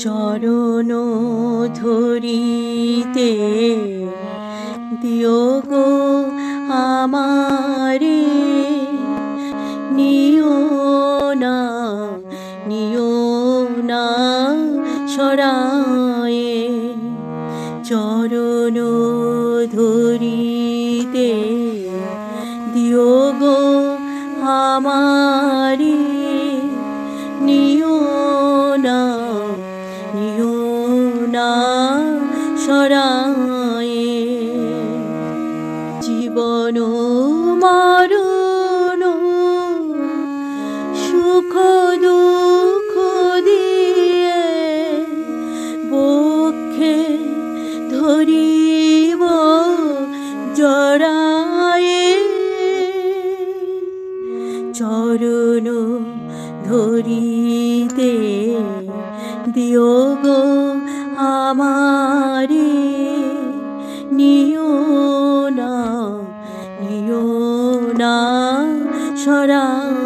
চরণ ধরিতে দিও গো আমারে। নিও না নিও না সরায়ে। চরণ ধরিতে সরায়ে জীবন মরণ সুখ দুঃখ দিয়ে বক্ষে ধরিব জড়ায়ে। চরণ ধরিতে দিও গো। আমারে নিও না নিও না সরায়ে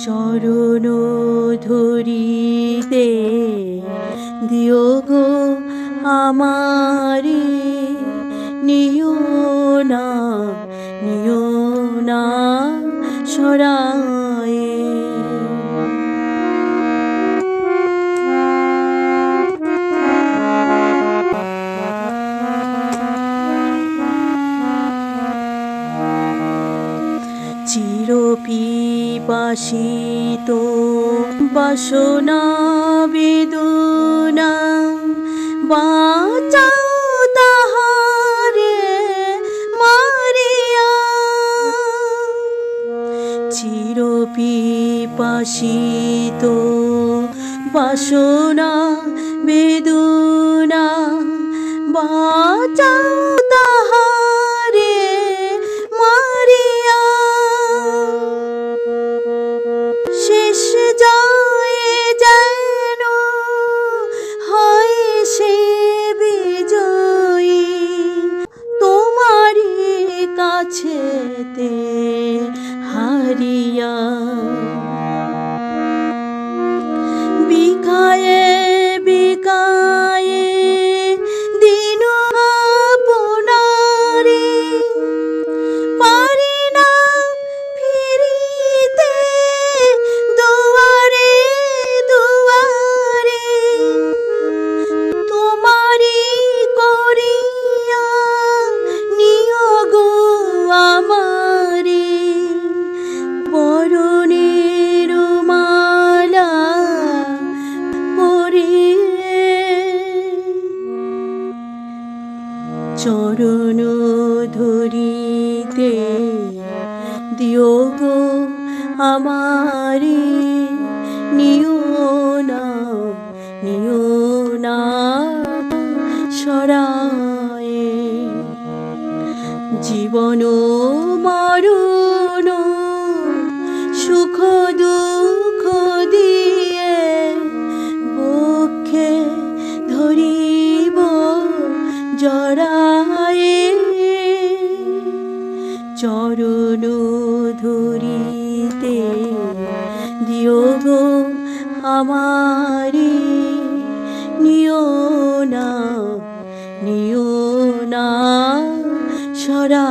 চরণ ধরিতে দিও গো আমারে নিও না না সরায়ে চিরপিপাসিত বাসনা বেদনা বাঁচাও তাহারে মারিয়া। চিরপিপাসিত বাসনা বেদনা বাঁচাও দিও গো আমারে নিও না নিও না সরায়ে। জীবন চরণ ধরিতে দিও গো আমারে নিও না নিও না সরা